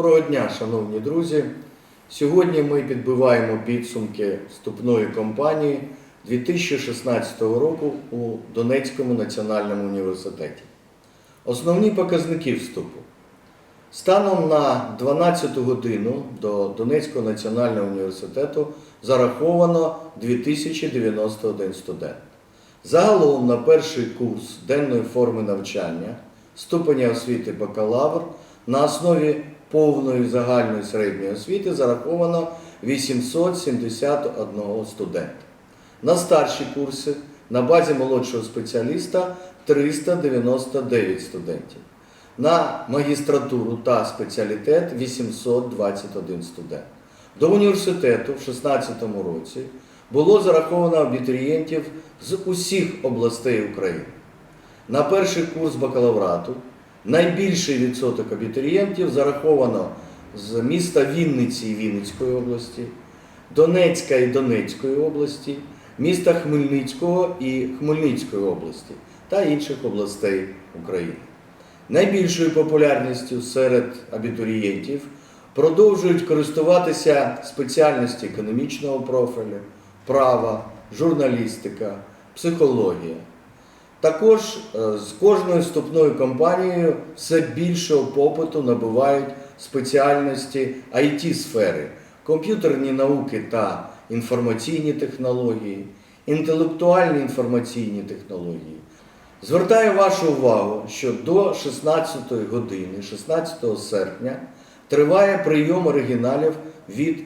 Доброго дня, шановні друзі. Сьогодні ми підбиваємо підсумки вступної кампанії 2016 року у Донецькому національному університеті. Основні показники вступу. Станом на 12 годину до Донецького національного університету зараховано 2091 студент. Загалом на перший курс денної форми навчання ступеня освіти бакалавр на основі повної загальної середньої освіти зараховано 871 студента. На старші курси на базі молодшого спеціаліста 399 студентів. На магістратуру та спеціалітет 821 студент. До університету в 2016 році було зараховано абітурієнтів з усіх областей України. На перший курс бакалаврату найбільший відсоток абітурієнтів зараховано з міста Вінниці і Вінницької області, Донецька і Донецької області, міста Хмельницького і Хмельницької області та інших областей України. Найбільшою популярністю серед абітурієнтів продовжують користуватися спеціальності економічного профілю, права, журналістика, психологія. Також е, з кожною вступною кампанією все більшого попиту набувають спеціальності IT-сфери, комп'ютерні науки та інформаційні технології, інтелектуальні інформаційні технології. Звертаю вашу увагу, що до 16 години, 16 серпня, триває прийом оригіналів від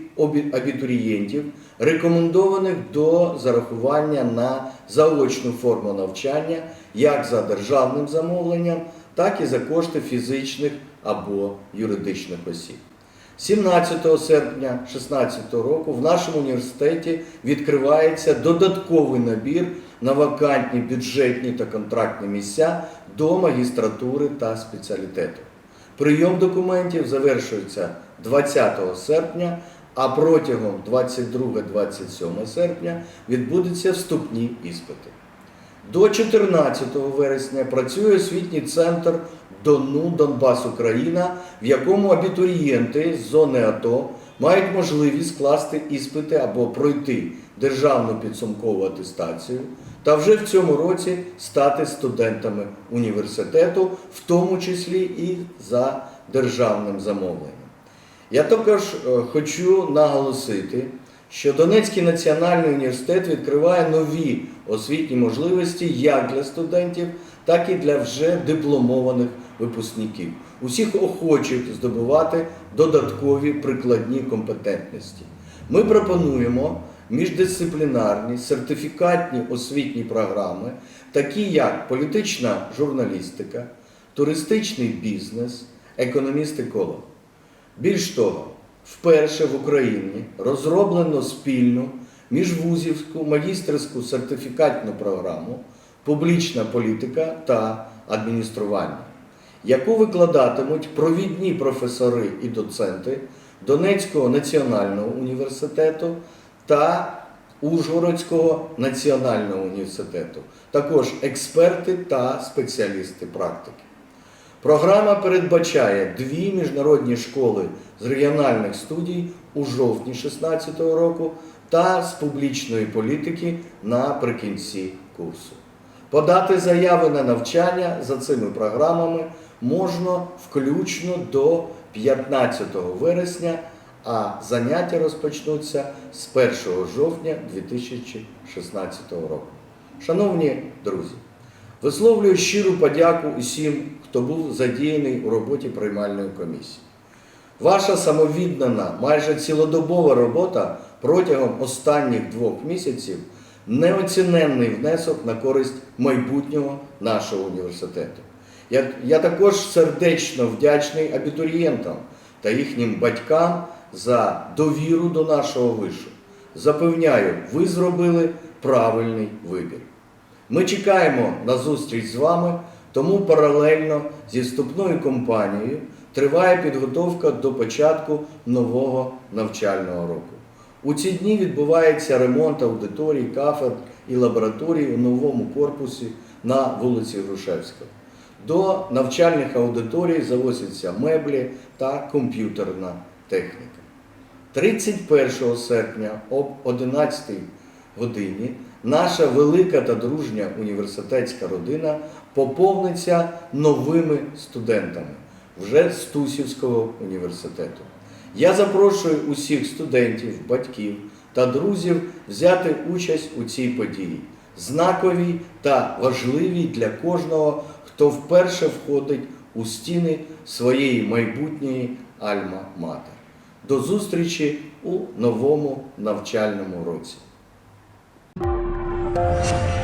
абітурієнтів, рекомендованих до зарахування на заочну форму навчання як за державним замовленням, так і за кошти фізичних або юридичних осіб. 17 серпня 2016 року в нашому університеті відкривається додатковий набір на вакантні бюджетні та контрактні місця до магістратури та спеціалітету. Прийом документів завершується 20 серпня, а протягом 22-27 серпня відбудуться вступні іспити. До 14 вересня працює освітній центр Дону Донбас Україна, в якому абітурієнти з зони АТО мають можливість скласти іспити або пройти державну підсумкову атестацію та вже в цьому році стати студентами університету, в тому числі і за державним замовленням. Я також е, хочу наголосити, що Донецький національний університет відкриває нові освітні можливості як для студентів, так і для вже дипломованих випускників, усіх охочих здобувати додаткові прикладні компетентності. Ми пропонуємо міждисциплінарні сертифікатні освітні програми, такі як політична журналістика, туристичний бізнес, економіст-еколог. Більш того, вперше в Україні розроблено спільну міжвузівську магістерську сертифікатну програму Публічна політика та адміністрування, яку викладатимуть провідні професори і доценти Донецького національного університету та Ужгородського національного університету, також експерти та спеціалісти практики. Програма передбачає дві міжнародні школи з регіональних студій у жовтні 2016 року та з публічної політики наприкінці курсу. Подати заяви на навчання за цими програмами можна включно до 15 вересня, а заняття розпочнуться з 1 жовтня 2016 року. Шановні друзі, Висловлюю щиру подяку усім, хто був задіяний у роботі приймальної комісії. Ваша самовіддана, майже цілодобова робота протягом останніх двох місяців неоціненний внесок на користь майбутнього нашого університету. Я, я також сердечно вдячний абітурієнтам та їхнім батькам за довіру до нашого вишу. Запевняю, ви зробили правильний вибір. Ми чекаємо на зустріч з вами, тому паралельно зі вступною кампанією триває підготовка до початку нового навчального року. У ці дні відбувається ремонт аудиторій, кафедр і лабораторій у новому корпусі на вулиці Грушевського. До навчальних аудиторій завозяться меблі та комп'ютерна техніка. 31 серпня об 11 годині наша велика та дружня університетська родина поповниться новими студентами вже з Тусівського університету. Я запрошую усіх студентів, батьків та друзів взяти участь у цій події, знаковій та важливій для кожного, хто вперше входить у стіни своєї майбутньої Альма-Матер. До зустрічі у новому навчальному році. Música